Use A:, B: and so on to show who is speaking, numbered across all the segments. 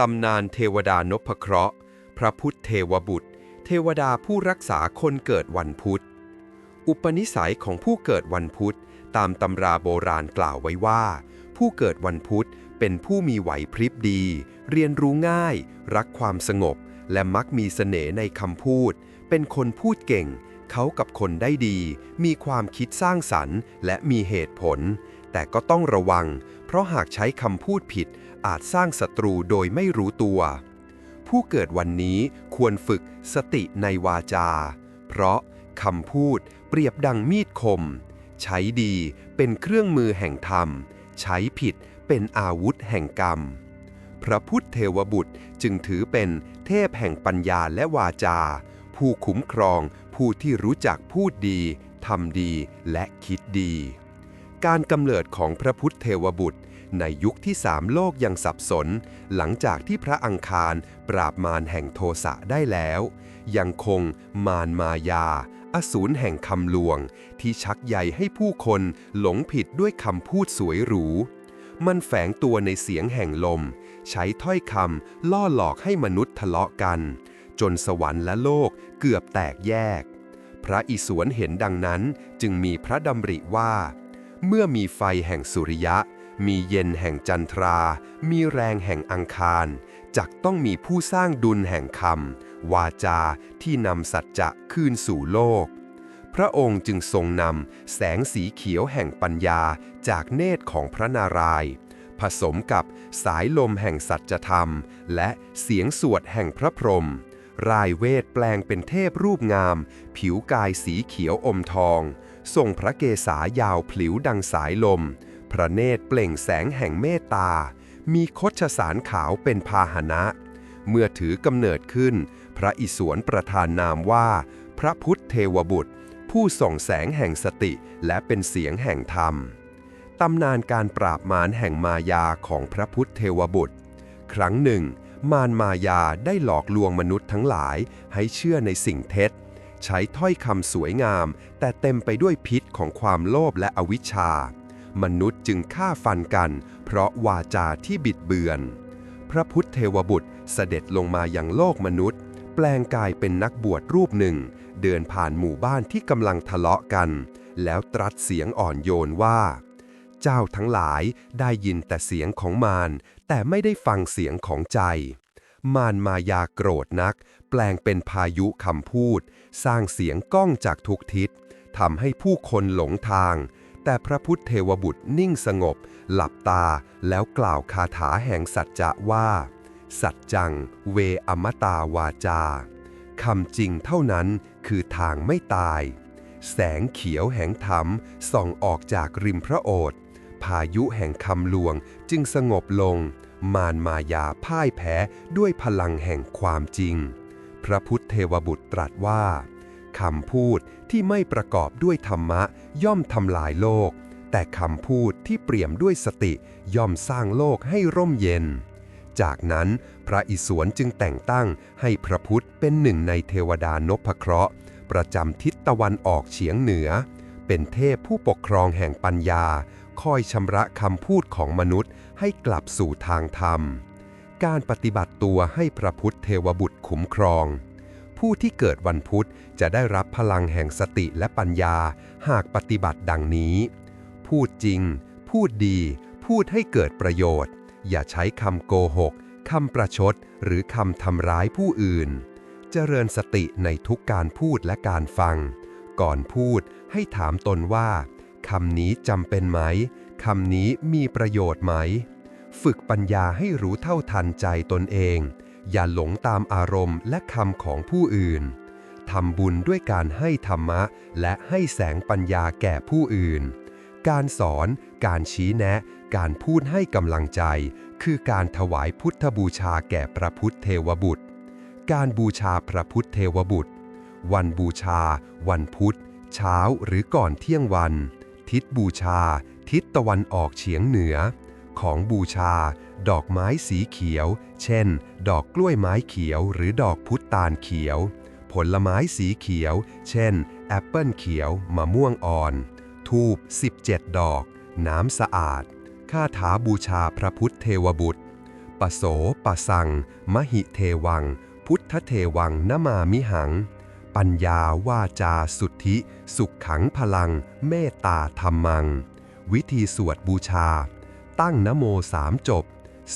A: ตำนานเทวดานพเคราะห์ พระพุทธเทวบุตร เทวดาผู้รักษาคนเกิดวันพุธ อุปนิสัยของผู้เกิดวันพุธ ตามตำราโบราณกล่าวไว้ว่า ผู้เกิดวันพุธเป็นผู้มีไหวพริบดี เรียนรู้ง่าย รักความสงบ และมักมีเสน่ห์ในคำพูด เป็นคนพูดเก่ง เขากับคนได้ดี มีความคิดสร้างสรรค์ และมีเหตุผล แต่ก็ต้องระวัง เพราะหากใช้คำพูดผิด อาจสร้างศัตรูโดยไม่รู้ตัว ผู้เกิดวันนี้ควรฝึกสติในวาจา เพราะคำพูดเปรียบดังมีดคม ใช้ดีเป็นเครื่องมือแห่งธรรม ใช้ผิดเป็นอาวุธแห่งกรรม พระพุทธเทวบุตรจึงถือเป็นเทพแห่งปัญญาและวาจา ผู้คุ้มครองผู้ที่รู้จักพูดดีทำดีและคิดดี การกำเนิดของพระพุทธเทวบุตร ในยุคที่สามโลกยังสับสน หลังจากที่พระอังคารปราบมารแห่งโทสะได้แล้ว ยังคงมารมายา อสูรแห่งคำลวง ที่ชักใยให้ผู้คนหลงผิดด้วยคำพูดสวยหรู มันแฝงตัวในเสียงแห่งลม ใช้ถ้อยคำล่อหลอกให้มนุษย์ทะเลาะกัน จนสวรรค์และโลกเกือบแตกแยก พระอิศวรเห็นดังนั้นจึงมีพระดำริว่า เมื่อมีไฟแห่งสุริยะ มีเย็นแห่งจันทรา มีแรงแห่งอังคาร จักต้องมีผู้สร้างดุลแห่งคำ วาจาที่นำสัจจะคืนสู่โลก พระองค์จึงทรงนำแสงสีเขียวแห่งปัญญาจากเนตรของพระนารายณ์ผสมกับสายลมแห่งสัจธรรม และเสียงสวดแห่งพระพรหมรายเวทแปลงเป็นเทพรูปงาม ผิวกายสีเขียวอมทอง ทรงพระเกศายาวพลิ้วดังสายลม พระเนตรเปล่งแสงแห่งเมตตา มีคดชสารขาวเป็นพาหนะ เมื่อถือกำเนิดขึ้น พระอิศวรประทานนามว่า พระพุทธเทวบุตร ผู้ส่องแสงแห่งสติและเป็นเสียงแห่งธรรมตำนานการปราบมารแห่งมายาของพระพุทธเทวบุตร ครั้งหนึ่ง มารมายาได้หลอกลวงมนุษย์ทั้งหลายให้เชื่อในสิ่งเท็จ ใช้ถ้อยคำสวยงาม แต่เต็มไปด้วยพิษของความโลภและอวิชชา มนุษย์จึงฆ่าฟันกัน เพราะวาจาที่บิดเบือน พระพุทธเทวบุตรเสด็จลงมาอยังโลกมนุษย์ แปลงกายเป็นนักบวชรูปหนึ่ง เดินผ่านหมู่บ้านที่กำลังทะเลาะกัน แล้วตรัสเสียงอ่อนโยนว่า เจ้าทั้งหลายได้ยินแต่เสียงของมารแต่ไม่ได้ฟังเสียงของใจ มารมายาโกรธนัก แปลงเป็นพายุคำพูด สร้างเสียงก้องจากทุกทิศทำให้ผู้คนหลงทาง แต่พระพุทธเทวบุตรนิ่งสงบ หลับตาแล้วกล่าวคาถาแห่งสัจจะว่า สัจจัง เวอมตาวาจาคำจริงเท่านั้นคือทางไม่ตาย แสงเขียวแห่งธรรมส่องออกจากริมพระโอษฐ์พายุแห่งคำลวงจึงสงบลง มารมายาพ่ายแพ้ด้วยพลังแห่งความจริง พระพุทธเทวบุตรตรัสว่า คำพูดที่ไม่ประกอบด้วยธรรมะย่อมทำลายโลก แต่คำพูดที่เปี่ยมด้วยสติย่อมสร้างโลกให้ร่มเย็น จากนั้นพระอิศวรจึงแต่งตั้งให้พระพุทธเป็นหนึ่งในเทวดานพเคราะห์ ประจำทิศตะวันออกเฉียงเหนือ เป็นเทพผู้ปกครองแห่งปัญญา คอยชำระคำพูดของมนุษย์ให้กลับสู่ทางธรรม การปฏิบัติตัวให้พระพุทธเทวบุตรคุ้มครอง ผู้ที่เกิดวันพุธจะได้รับพลังแห่งสติและปัญญา หากปฏิบัติดังนี้ พูดจริง พูดดี พูดให้เกิดประโยชน์ อย่าใช้คำโกหกคำประชด หรือคำทำร้ายผู้อื่น เจริญสติในทุกการพูดและการฟัง ก่อนพูดให้ถามตนว่าคำนี้จำเป็นไหมคำนี้มีประโยชน์ไหม ฝึกปัญญาให้รู้เท่าทันใจตนเอง อย่าหลงตามอารมณ์และคำของผู้อื่น ทำบุญด้วยการให้ธรรมะ และให้แสงปัญญาแก่ผู้อื่น การสอน การชี้แนะ การพูดให้กำลังใจ คือการถวายพุทธบูชาแก่พระพุทธเทวบุตร การบูชาพระพุทธเทวบุตร วันบูชา วันพุธ เช้าหรือก่อนเที่ยงวัน ทิศบูชา ทิศตะวันออกเฉียงเหนือ ของบูชา ดอกไม้สีเขียว เช่น ดอกกล้วยไม้เขียวหรือดอกพุทตาลเขียว ผลไม้สีเขียว เช่น แอปเปิลเขียว มะม่วงอ่อน ทูบ 17 ดอก น้ำสะอาดคาถาบูชาพระพุทธเทวบุตรปโสปะสัง มหิเทวัง พุทธเทวังนมามิหัง ปัญญาวาจาสุทธิ สุขขังพลัง เมตตาธรรมัง วิธีสวดบูชา ตั้งนโมสามจบ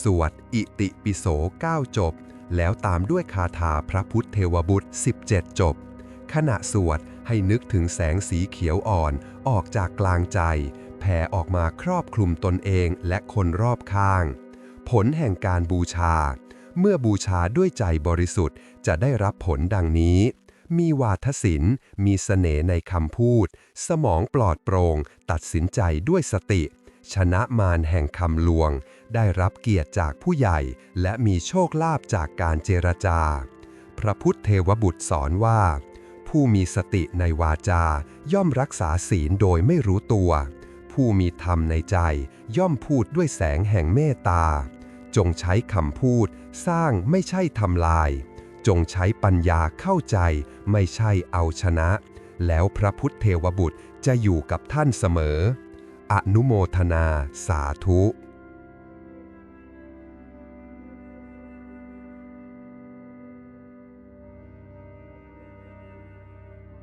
A: สวดอิติปิโส 9 จบ แล้วตามด้วยคาถาพระพุทธเทวบุตร 17 จบ ขณะสวดให้นึกถึงแสงสีเขียวอ่อนออกจากกลางใจ แผ่ออกมาครอบคลุมตนเองและคนรอบข้าง ผลแห่งการบูชา เมื่อบูชาด้วยใจบริสุทธิ์จะได้รับผลดังนี้มีวาทศิลป์ มีเสน่ห์ในคำพูด สมองปลอดโปร่ง ตัดสินใจด้วยสติ ชนะมารแห่งคำลวง ได้รับเกียรติจากผู้ใหญ่ และมีโชคลาภจากการเจรจา พระพุทธเทวบุตรสอนว่า ผู้มีสติในวาจา ย่อมรักษาศีลโดยไม่รู้ตัว ผู้มีธรรมในใจ ย่อมพูดด้วยแสงแห่งเมตตา จงใช้คำพูด สร้างไม่ใช่ทำลาย จงใช้ปัญญาเข้าใจ ไม่ใช่เอาชนะ แล้วพระพุทธเทวบุตรจะอยู่กับท่านเสมอ อนุโมทนา สาธุ